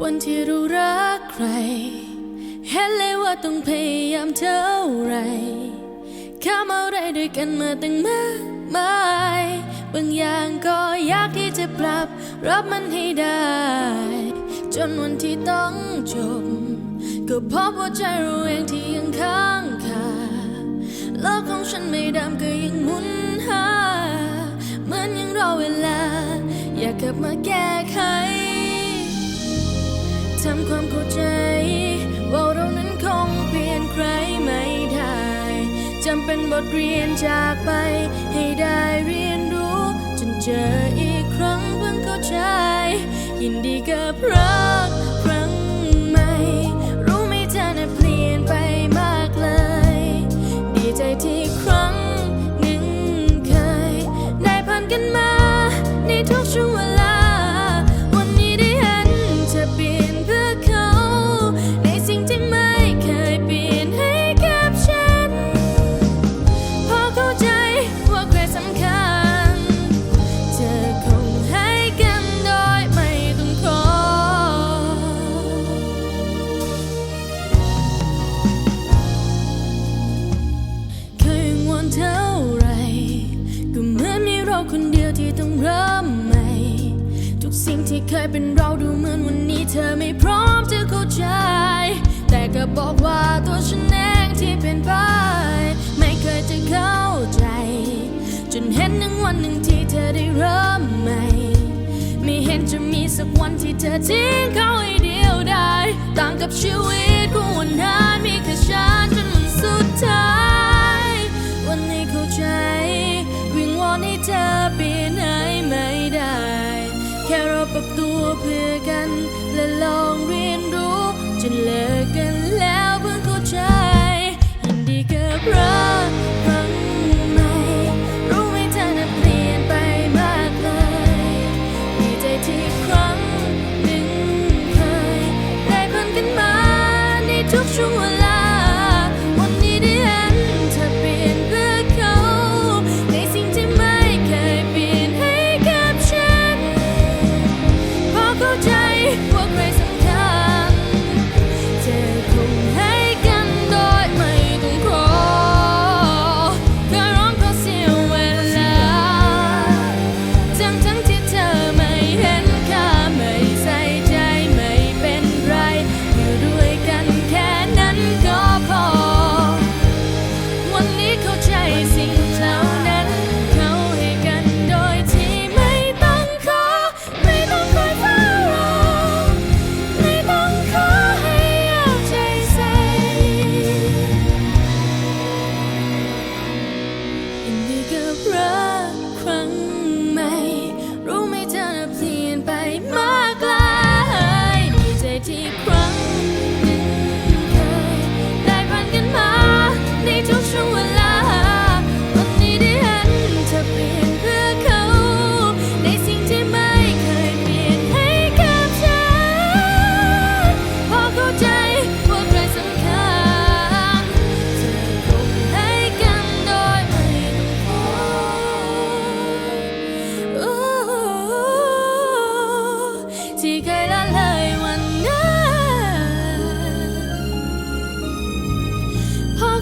วันที่เรารักใคร เห็นเลยว่าต้องพยายามเท่าไรข้ามอะไรด้วยกันมาตั้งมากมายบางอย่างก็ยากที่จะปรับรับมันให้ได้ จนวันที่ต้องจบ ก็พบว่าใจเราเองที่ยังค้างคาโลกของฉันไม่ดำก็ยังหมุนหา เหมือนยังรอเวลา อยากกลับมาแก้ไข ทำความเข้าใจ ว่าเรานั้นคงเปลี่ยนใครไม่ได้จำเป็นบทเรียนจากไป ให้ได้เรียนรู้ จนเจออีกครั้งเพิ่งเข้าใจ ยินดีกับรักครั้งใหม่ รู้ไหมเธอน่ะเปลี่ยนไปมากเลย ดีใจที่ครั้งหนึ่งเคย ได้ผ่านกันมา ในทุกช่วงเวลา สิ่งที่เคยเป็นเราดูเหมือนวันนี้เธอไม่พร้อมจะเข้าใจ แต่ก็บอกว่าตัวฉันเองที่เป็นไป ไม่เคยจะเข้าใจ จนเห็นหนึ่งวันหนึ่งที่เธอได้เริ่มใหม่ ไม่เห็นจะมีสักวันที่เธอทิ้งเขาให้เดียวได้ต่างกับชีวิตของวันนั้นมีแค่ฉัน ตัวเพื่อกันและลองเรียนรู้จนเลิกกันแล้ว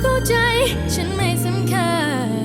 เข้าใจ ฉันไม่สำคัญ